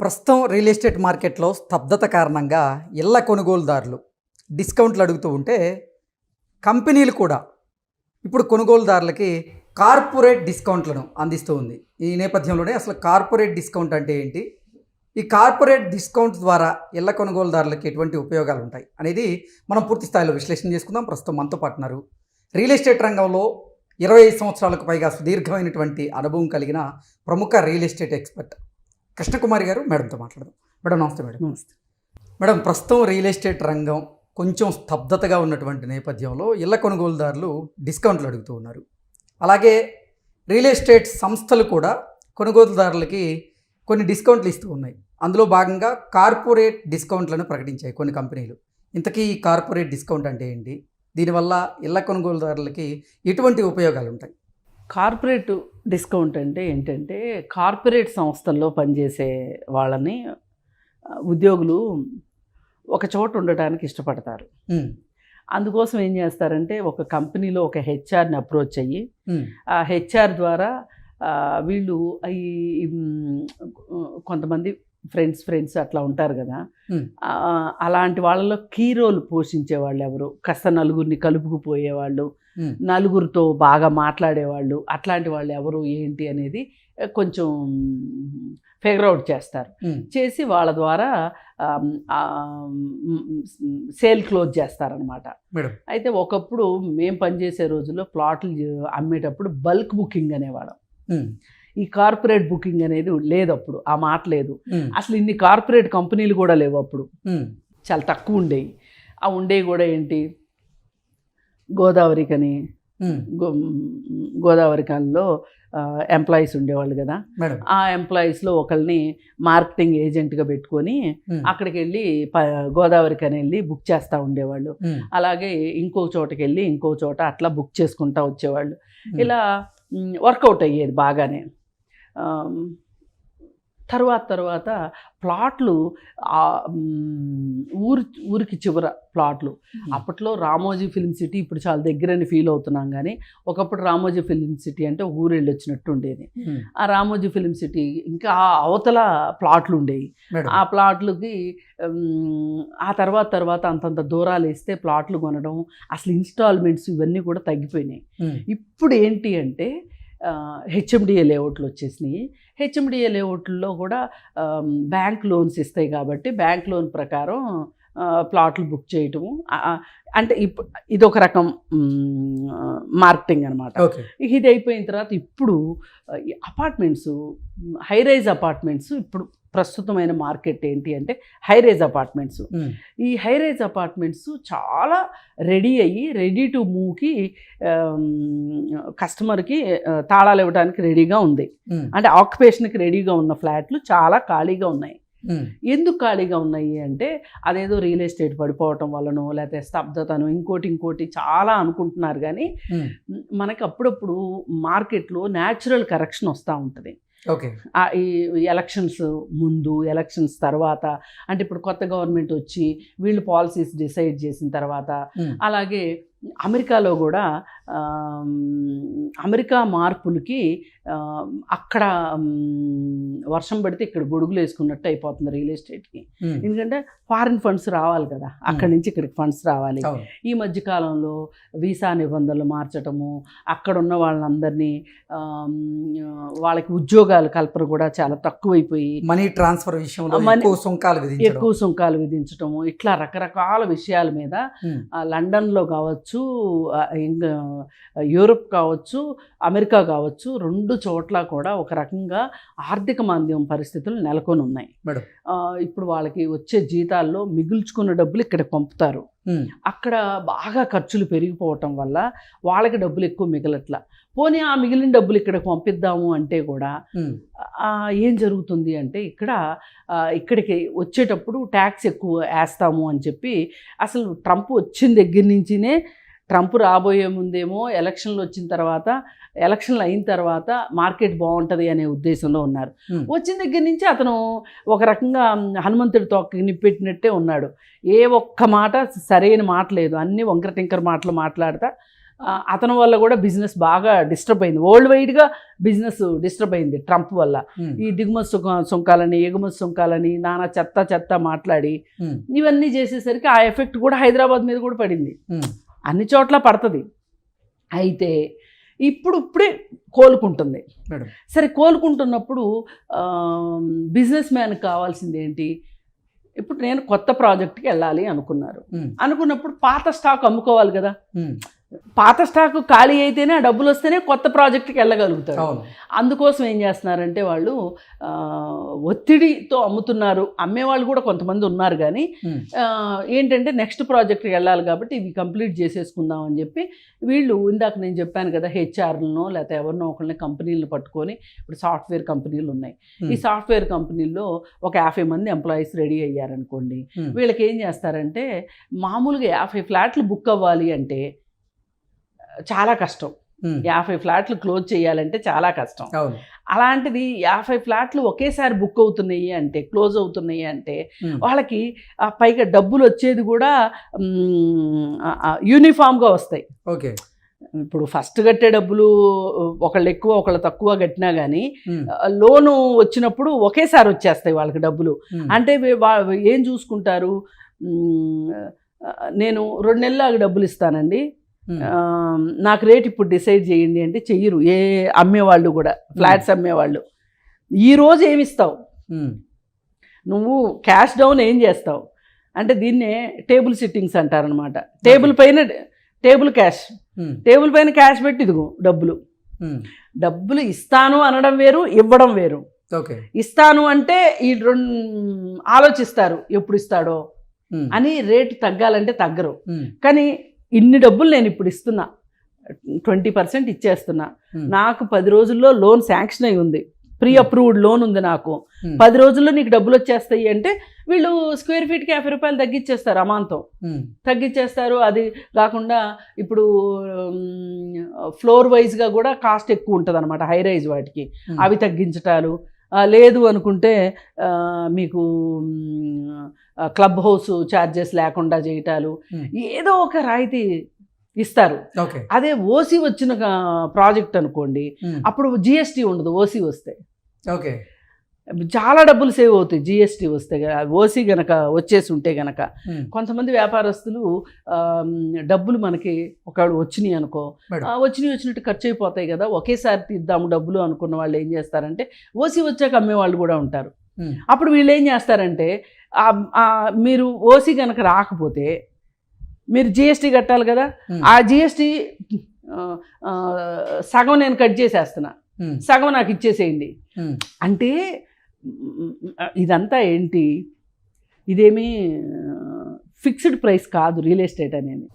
ప్రస్తుతం real estate మార్కెట్లో స్తబ్దత కారణంగా ఇళ్ళ కొనుగోలుదారులు డిస్కౌంట్లు అడుగుతూ ఉంటే కంపెనీలు కూడా ఇప్పుడు కొనుగోలుదారులకి కార్పొరేట్ డిస్కౌంట్లను అందిస్తూ ఉంది. ఈ నేపథ్యంలోనే అసలు కార్పొరేట్ డిస్కౌంట్ అంటే ఏంటి? ఈ కార్పొరేట్ డిస్కౌంట్ ద్వారా ఇళ్ళ కొనుగోలుదారులకి ఎటువంటి ఉపయోగాలు ఉంటాయి అనేది మనం పూర్తి స్థాయిలో విశ్లేషణ చేసుకుందాం. ప్రస్తుతం మనతో పాటున్నారు రియల్ ఎస్టేట్ రంగంలో ఇరవై ఐదు సంవత్సరాలకు పైగా సుదీర్ఘమైనటువంటి అనుభవం కలిగిన ప్రముఖ రియల్ ఎస్టేట్ ఎక్స్పర్ట్ కృష్ణకుమారి గారు మేడంతో మాట్లాడదాం. మేడం నమస్తే మేడం. నమస్తే. మేడం ప్రస్తుతం రియల్ ఎస్టేట్ రంగం కొంచెం స్తబ్దతగా ఉన్నటువంటి నేపథ్యంలో ఇళ్ళ కొనుగోలుదారులు డిస్కౌంట్లు అడుగుతూ ఉన్నారు. అలాగే రియల్ ఎస్టేట్ సంస్థలు కూడా కొనుగోలుదారులకి కొన్ని డిస్కౌంట్లు ఇస్తూ ఉన్నాయి. అందులో భాగంగా కార్పొరేట్ డిస్కౌంట్లను ప్రకటించాయి కొన్ని కంపెనీలు. ఇంతకీ ఈ కార్పొరేట్ డిస్కౌంట్ అంటే ఏంటి? దీనివల్ల ఇళ్ళ కొనుగోలుదారులకి ఎటువంటి ఉపయోగాలు ఉంటాయి? కార్పొరేట్ డిస్కౌంట్ అంటే ఏంటంటే కార్పొరేట్ సంస్థల్లో పనిచేసే వాళ్ళని ఉద్యోగులు ఒక చోట ఉండటానికి ఇష్టపడతారు. అందుకోసం ఏం చేస్తారంటే ఒక కంపెనీలో ఒక హెచ్ఆర్ని అప్రోచ్ అయ్యి ఆ హెచ్ఆర్ ద్వారా వీళ్ళు ఈ కొంతమంది ఫ్రెండ్స్ ఫ్రెండ్స్ అట్లా ఉంటారు కదా. అలాంటి వాళ్ళలో కీ రోల్ పోషించే వాళ్ళు ఎవరు? కాస్త నలుగురిని కలుపుకుపోయేవాళ్ళు నలుగురితో బాగా మాట్లాడేవాళ్ళు. అట్లాంటి వాళ్ళు ఎవరు ఏంటి అనేది కొంచెం ఫిగర్ అవుట్ చేస్తారు. చేసి వాళ్ళ ద్వారా సేల్ క్లోజ్ చేస్తారనమాట అయితే ఒకప్పుడు మేము పనిచేసే రోజుల్లో ప్లాట్లు అమ్మేటప్పుడు బల్క్ బుకింగ్ అనేవాళ్ళం. ఈ కార్పొరేట్ బుకింగ్ అనేది లేదు అప్పుడు ఆ మాట లేదు. అసలు ఇన్ని కార్పొరేట్ కంపెనీలు కూడా లేవు అప్పుడు చాలా తక్కువ ఉండేవి ఆ ఉండేవి కూడా ఏంటి? గోదావరికని గోదావరి కాలంలో ఎంప్లాయీస్ ఉండేవాళ్ళు కదా. ఆ ఎంప్లాయీస్లో ఒకరిని మార్కెటింగ్ ఏజెంట్గా పెట్టుకొని అక్కడికి వెళ్ళి ప గోదావరికి అని వెళ్ళి బుక్ చేస్తూ ఉండేవాళ్ళు. అలాగే ఇంకో చోటకి వెళ్ళి ఇంకో చోట అట్లా బుక్ చేసుకుంటూ వచ్చేవాళ్ళు. ఇలా వర్కౌట్ అయ్యేది బాగానే. తర్వాత తర్వాత ప్లాట్లు ఊరి ఊరికి చివర ప్లాట్లు. అప్పట్లో రామోజీ ఫిల్మ్ సిటీ ఇప్పుడు చాలా దగ్గరని ఫీల్ అవుతున్నాం కానీ ఒకప్పుడు రామోజీ ఫిల్మ్ సిటీ అంటే ఊరు వెళ్ళి వచ్చినట్టు ఉండేది ఆ రామోజీ ఫిల్మ్ సిటీ ఇంకా ఆ అవతల ప్లాట్లు ఉండేవి ఆ ప్లాట్లకి ఆ తర్వాత తర్వాత అంతంత దూరాలు వేస్తే ప్లాట్లు కొనడం అసలు ఇన్స్టాల్మెంట్స్ ఇవన్నీ కూడా తగ్గిపోయినాయి. ఇప్పుడు ఏంటి అంటే హెచ్ఎండిఏ లేఅవుట్లు వచ్చేసినాయి. హెచ్ఎండిఏ లేఅవుట్లో కూడా బ్యాంక్ లోన్స్ ఇస్తాయి కాబట్టి బ్యాంక్ లోన్ ప్రకారం ప్లాట్లు బుక్ చేయటము. అంటే ఇప్పుడు ఇదొక రకం మ్, మార్కెటింగ్ అనమాట ఇది అయిపోయిన తర్వాత ఇప్పుడు అపార్ట్మెంట్స్ హై రైజ్ అపార్ట్మెంట్స్ ఇప్పుడు ప్రస్తుతమైన మార్కెట్ ఏంటి అంటే హై రైజ్ అపార్ట్మెంట్స్. ఈ హై రైజ్ అపార్ట్మెంట్స్ చాలా రెడీ అయ్యి రెడీ టు మూవ్కి కస్టమర్కి తాళాలు ఇవ్వడానికి రెడీగా ఉంది. అంటే ఆక్యుపేషన్కి రెడీగా ఉన్న ఫ్లాట్లు చాలా ఖాళీగా ఉన్నాయి. ఎందుకు ఖాళీగా ఉన్నాయి అంటే అదేదో రియల్ ఎస్టేట్ పడిపోవటం వలనో లేకపోతే స్తబ్దతను ఇంకోటి ఇంకోటి చాలా అనుకుంటున్నారు కానీ మనకి అప్పుడప్పుడు మార్కెట్లో న్యాచురల్ కరెక్షన్ వస్తూ ఉంటుంది. ఓకే. ఈ ఎలక్షన్స్ ముందు ఎలక్షన్స్ తర్వాత అంటే ఇప్పుడు కొత్త గవర్నమెంట్ వచ్చి వీళ్ళు పాలసీస్ డిసైడ్ చేసిన తర్వాత అలాగే అమెరికాలో కూడా అమెరికా మార్పులకి అక్కడ వర్షం పడితే ఇక్కడ గొడుగులు వేసుకున్నట్టు అయిపోతుంది రియల్ ఎస్టేట్కి. ఎందుకంటే ఫారిన్ ఫండ్స్ రావాలి కదా అక్కడి నుంచి ఇక్కడికి ఫండ్స్ రావాలి. ఈ మధ్య కాలంలో వీసా నిబంధనలు మార్చటము అక్కడ ఉన్న వాళ్ళందరినీ వాళ్ళకి ఉద్యోగాల కల్పన కూడా చాలా తక్కువైపోయి మనీ ట్రాన్స్ఫర్ విషయంలో ఎక్కువ సుంకాలు ఎక్కువ సుంకాలు విధించటము ఇట్లా రకరకాల విషయాల మీద లండన్లో కావచ్చు ఇంకా యూరోప్ కావచ్చు అమెరికా కావచ్చు రెండు చోట్ల కూడా ఒక రకంగా ఆర్థిక మాంద్యం పరిస్థితులు నెలకొని ఉన్నాయి. ఇప్పుడు వాళ్ళకి వచ్చే జీతాల్లో మిగుల్చుకున్న డబ్బులు ఇక్కడ పంపుతారు. అక్కడ బాగా ఖర్చులు పెరిగిపోవటం వల్ల వాళ్ళకి డబ్బులు ఎక్కువ మిగలట్లా. పోనీ ఆ మిగిలిన డబ్బులు ఇక్కడికి పంపిద్దాము అంటే కూడా ఏం జరుగుతుంది అంటే ఇక్కడ ఇక్కడికి వచ్చేటప్పుడు ట్యాక్స్ ఎక్కువ వేస్తాము అని చెప్పి అసలు ట్రంప్ వచ్చిన దగ్గర నుంచినే ట్రంప్ రాబోయే ముందేమో ఎలక్షన్లు వచ్చిన తర్వాత ఎలక్షన్లు అయిన తర్వాత మార్కెట్ బాగుంటుంది అనే ఉద్దేశంలో ఉన్నారు. వచ్చిన దగ్గర నుంచి అతను ఒక రకంగా హనుమంతుడి తొక్క నిప్పెట్టినట్టే ఉన్నాడు. ఏ ఒక్క మాట సరైన మాట లేదు. అన్ని వంకర టింకర మాటలు మాట్లాడతా అతని వల్ల కూడా బిజినెస్ బాగా డిస్టర్బ్ అయింది. వరల్డ్ వైడ్గా బిజినెస్ డిస్టర్బ్ అయింది ట్రంప్ వల్ల. ఈ దిగుమతి సుంక సుంకాలని ఎగుమతి సుంకాలని నానా చెత్త చెత్త మాట్లాడి ఇవన్నీ చేసేసరికి ఆ ఎఫెక్ట్ కూడా హైదరాబాద్ మీద కూడా పడింది. అన్ని చోట్ల పడుతుంది. అయితే ఇప్పుడు ఇప్పుడే కోలుకుంటుంది సరే కోలుకుంటున్నప్పుడు బిజినెస్ మ్యాన్ కావాల్సింది ఏంటి? ఇప్పుడు నేను కొత్త ప్రాజెక్ట్కి వెళ్ళాలి అనుకున్నారు. అనుకున్నప్పుడు పాత స్టాక్ అమ్ముకోవాలి కదా. పాత స్టాక్ ఖాళీ అయితేనే ఆ డబ్బులు వస్తేనే కొత్త ప్రాజెక్ట్కి వెళ్ళగలుగుతారు అందుకోసం ఏం చేస్తున్నారంటే వాళ్ళు ఒత్తిడితో అమ్ముతున్నారు. అమ్మేవాళ్ళు కూడా కొంతమంది ఉన్నారు కానీ ఏంటంటే నెక్స్ట్ ప్రాజెక్ట్కి వెళ్ళాలి కాబట్టి ఇవి కంప్లీట్ చేసేసుకుందాం అని చెప్పి వీళ్ళు ఇందాక నేను చెప్పాను కదా హెచ్ఆర్లను లేకపోతే ఎవరినో ఒకరిని కంపెనీలను పట్టుకొని ఇప్పుడు సాఫ్ట్వేర్ కంపెనీలు ఉన్నాయి. ఈ సాఫ్ట్వేర్ కంపెనీల్లో ఒక యాభై మంది ఎంప్లాయీస్ రెడీ అయ్యారనుకోండి వీళ్ళకి ఏం చేస్తారంటే మామూలుగా యాభై ఫ్లాట్లు బుక్ అవ్వాలి అంటే చాలా కష్టం. యాభై ఫ్లాట్లు క్లోజ్ చేయాలంటే చాలా కష్టం. అలాంటిది యాభై ఫ్లాట్లు ఒకేసారి బుక్ అవుతున్నాయి అంటే క్లోజ్ అవుతున్నాయి అంటే వాళ్ళకి ఆ పైగా డబ్బులు వచ్చేది కూడా యూనిఫామ్గా వస్తాయి. ఓకే. ఇప్పుడు ఫస్ట్ కట్టే డబ్బులు ఒకళ్ళు ఎక్కువ ఒకళ్ళు తక్కువ కట్టినా కానీ లోను వచ్చినప్పుడు ఒకేసారి వచ్చేస్తాయి వాళ్ళకి డబ్బులు. అంటే ఏం చూసుకుంటారు? నేను రెండు నెలలు డబ్బులు ఇస్తానండి. నాకు రేట్ ఇప్పుడు డిసైడ్ చేయండి అంటే చెయ్యరు. ఏ అమ్మేవాళ్ళు కూడా ఫ్లాట్స్ అమ్మేవాళ్ళు. ఈ రోజు ఏమి ఇస్తావు? నువ్వు క్యాష్ డౌన్ ఏం చేస్తావు? అంటే దీన్నే టేబుల్ సిట్టింగ్స్ అంటారనమాట టేబుల్ పైన టేబుల్ క్యాష్. టేబుల్ పైన క్యాష్ పెట్టి ఇదిగో డబ్బులు. డబ్బులు ఇస్తాను అనడం వేరు ఇవ్వడం వేరు. ఓకే. ఇస్తాను అంటే ఈ రెండు ఆలోచిస్తారు ఎప్పుడు ఇస్తాడో అని రేటు తగ్గాలంటే తగ్గరు. కానీ ఇన్ని డబ్బులు నేను ఇప్పుడు ఇస్తున్నా. ట్వంటీ పర్సెంట్ ఇచ్చేస్తున్నా. Hmm. నాకు పది రోజుల్లో లోన్ శాంక్షన్ అయి ఉంది. Pre Hmm. అప్రూవ్డ్ లోన్ ఉంది నాకు. Hmm. పది రోజుల్లో నీకు డబ్బులు వచ్చేస్తాయి అంటే వీళ్ళు స్క్వేర్ ఫీట్కి యాభై రూపాయలు తగ్గించేస్తారు అమాంతం తగ్గించేస్తారు అది కాకుండా ఇప్పుడు ఫ్లోర్ వైజ్గా కూడా కాస్ట్ ఎక్కువ ఉంటుంది అనమాట హై రైజ్ వాటికి. అవి తగ్గించటాలు. లేదు అనుకుంటే మీకు క్లబ్ హౌస్ ఛార్జెస్ లేకుండా చేయటాలు Hmm. ఏదో ఒక రాయితీ ఇస్తారు. ఓకే. అదే ఓసీ వచ్చిన ప్రాజెక్ట్ అనుకోండి ఉమ్, అప్పుడు జిఎస్టీ ఉండదు ఓసీ వస్తే. ఓకే. చాలా డబ్బులు సేవ్ అవుతాయి జిఎస్టీ వస్తే ఓసీ గనక వచ్చేసి ఉంటే గనక. ఉమ్, కొంతమంది వ్యాపారస్తులు డబ్బులు మనకి ఒకవేళ వచ్చినాయి అనుకో వచ్చినాయి వచ్చినట్టు ఖర్చు అయిపోతాయి కదా ఒకేసారి తీద్దాము డబ్బులు అనుకున్న వాళ్ళు ఏం చేస్తారంటే ఓసీ వచ్చాక అమ్మే వాళ్ళు కూడా ఉంటారు. అప్పుడు వీళ్ళు ఏం చేస్తారంటే మీరు ఓసీ కనుక రాకపోతే మీరు జిఎస్టీ కట్టాలి కదా? ఆ జిఎస్టీ సగం నేను కట్ చేసేస్తున్నా. సగం నాకు ఇచ్చేసేయండి. అంటే ఇదంతా ఏంటి? ఇదేమీ ఫిక్స్డ్ ప్రైస్ కాదు రియల్ ఎస్టేట్ అనేది.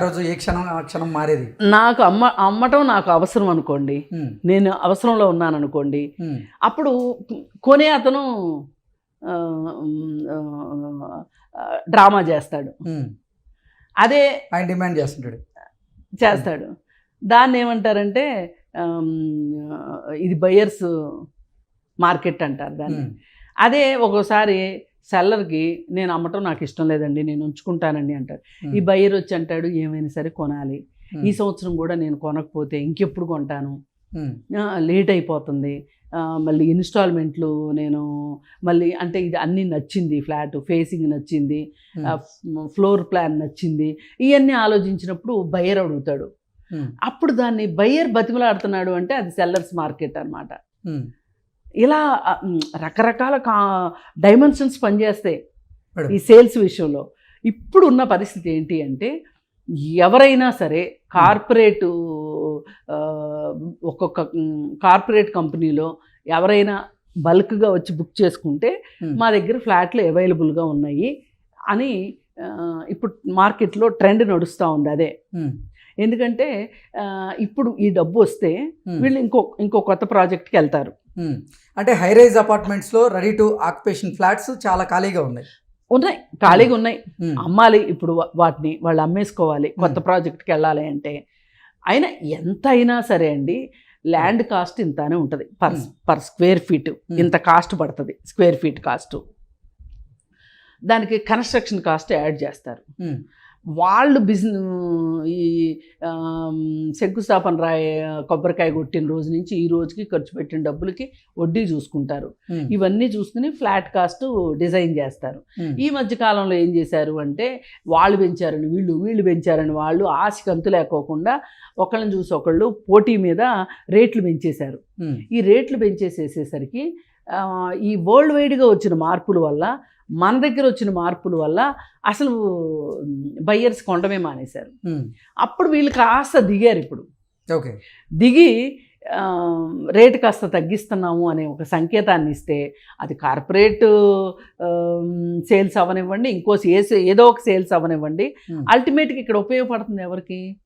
రోజు? ఏ క్షణం? ఆ క్షణం మారేది? నాకు అమ్మ అమ్మటం నాకు అవసరం అనుకోండి. నేను అవసరంలో ఉన్నాను అనుకోండి అప్పుడు కొనే అతను డ్రామా చేస్తాడు. అదే ఆయన డిమాండ్ చేస్తుంటాడు. చేస్తాడు. దాన్ని ఏమంటారంటే ఇది బయర్స్ మార్కెట్ అంటారు దాన్ని. అదే ఒక్కోసారి సెల్లర్కి నేను అమ్మటం నాకు ఇష్టం లేదండి నేను ఉంచుకుంటానండి అంటాడు ఉమ్, ఈ బయర్ వచ్చి అంటాడు ఏమైనా సరే కొనాలి. ఈ సంవత్సరం కూడా నేను కొనకపోతే ఇంకెప్పుడు కొంటాను? లేట్ అయిపోతుంది. మళ్ళీ ఇన్స్టాల్మెంట్లు నేను మళ్ళీ అంటే ఇది అన్నీ నచ్చింది ఫ్లాట్ ఫేసింగ్ నచ్చింది ఫ్లోర్ ప్లాన్ నచ్చింది ఇవన్నీ ఆలోచించినప్పుడు బయ్యర్ అడుగుతాడు. అప్పుడు దాన్ని బయ్యర్ బతిమలాడుతున్నాడు అంటే అది సెల్లర్స్ మార్కెట్ అన్నమాట. ఉమ్, ఇలా రకరకాల కా డైమెన్షన్స్ పనిచేస్తాయి. ఈ సేల్స్ విషయంలో. ఇప్పుడు ఉన్న పరిస్థితి ఏంటి అంటే ఎవరైనా సరే కార్పొరేట్ ఒక్కొక్క కార్పొరేట్ కంపెనీలో ఎవరైనా బల్క్గా వచ్చి బుక్ చేసుకుంటే మా. దగ్గర ఫ్లాట్లు అవైలబుల్గా ఉన్నాయి అని ఇప్పుడు మార్కెట్లో ట్రెండ్ నడుస్తూ ఉంది అదే. ఎందుకంటే ఇప్పుడు ఈ డబ్బు వస్తే వీళ్ళు ఇంకో ఇంకో కొత్త ప్రాజెక్ట్కి వెళ్తారు. అంటే హై రైజ్ అపార్ట్మెంట్స్లో రెడీ టు ఆక్యుపేషన్ ఫ్లాట్స్ చాలా ఖాళీగా ఉన్నాయి. ఉన్నాయి ఖాళీగా ఉన్నాయి. అమ్మాలి ఇప్పుడు వాటిని వాళ్ళు అమ్మేసుకోవాలి కొత్త ప్రాజెక్ట్కి వెళ్ళాలి అంటే. అయినా ఎంత అయినా సరే అండి ల్యాండ్ కాస్ట్ ఇంతనే ఉంటుంది. పర్. పర్ స్క్వేర్ ఫీట్ ఇంత కాస్ట్ పడుతుంది స్క్వేర్ ఫీట్ కాస్ట్. దానికి కన్స్ట్రక్షన్ కాస్ట్ యాడ్ చేస్తారు. వాళ్ళు బిజినెస్ ఈ శంకుస్థాపన రాయ కొబ్బరికాయ కొట్టిన రోజు నుంచి ఈ రోజుకి ఖర్చు పెట్టిన డబ్బులకి వడ్డీ చూసుకుంటారు. ఇవన్నీ చూసుకుని ఫ్లాట్ కాస్ట్ డిజైన్ చేస్తారు. ఈ మధ్య కాలంలో ఏం చేశారు అంటే వాళ్ళు పెంచారని వీళ్ళు వీళ్ళు పెంచారని వాళ్ళు ఆశకి అంతు లేకోకుండా ఒకళ్ళని చూసి ఒకళ్ళు పోటీ మీద రేట్లు పెంచేశారు. ఈ రేట్లు పెంచేసేసేసరికి ఈ వరల్డ్ వైడ్గా వచ్చిన మార్పుల వల్ల మన దగ్గర వచ్చిన మార్పుల వల్ల అసలు బయ్యర్స్ కొనడమే మానేశారు. అప్పుడు వీళ్ళు కాస్త దిగారు ఇప్పుడు. ఓకే. దిగి రేటు కాస్త తగ్గిస్తున్నాము అనే ఒక సంకేతాన్ని ఇస్తే అది కార్పొరేట్ సేల్స్ అవ్వనివ్వండి ఇంకో సేల్స్ ఏదో ఒక సేల్స్ అవ్వనివ్వండి. అల్టిమేట్గా ఇక్కడ ఉపయోగపడుతుంది ఎవరికి?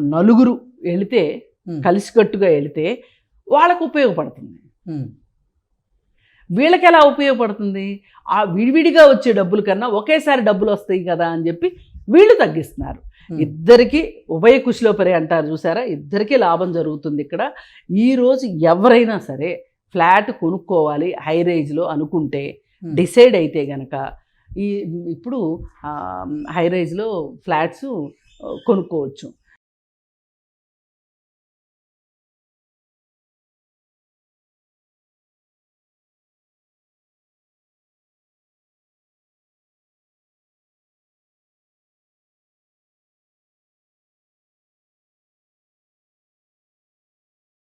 నలుగురు వెళితే కలిసికట్టుగా వెళితే వాళ్ళకు ఉపయోగపడుతుంది. వీళ్ళకి ఎలా ఉపయోగపడుతుంది? ఆ విడివిడిగా వచ్చే డబ్బుల కన్నా ఒకేసారి డబ్బులు వస్తాయి కదా అని చెప్పి వీళ్ళు తగ్గిస్తున్నారు. ఇద్దరికి ఉభయ కుషిలో పరే అంటారు చూసారా? ఇద్దరికీ లాభం జరుగుతుంది ఇక్కడ. ఈరోజు ఎవరైనా సరే ఫ్లాట్ కొనుక్కోవాలి హై రేంజ్లో అనుకుంటే డిసైడ్ అయితే గనక ఈ ఇప్పుడు హై రైజ్లో ఫ్లాట్స్ కొనుక్కోవచ్చు.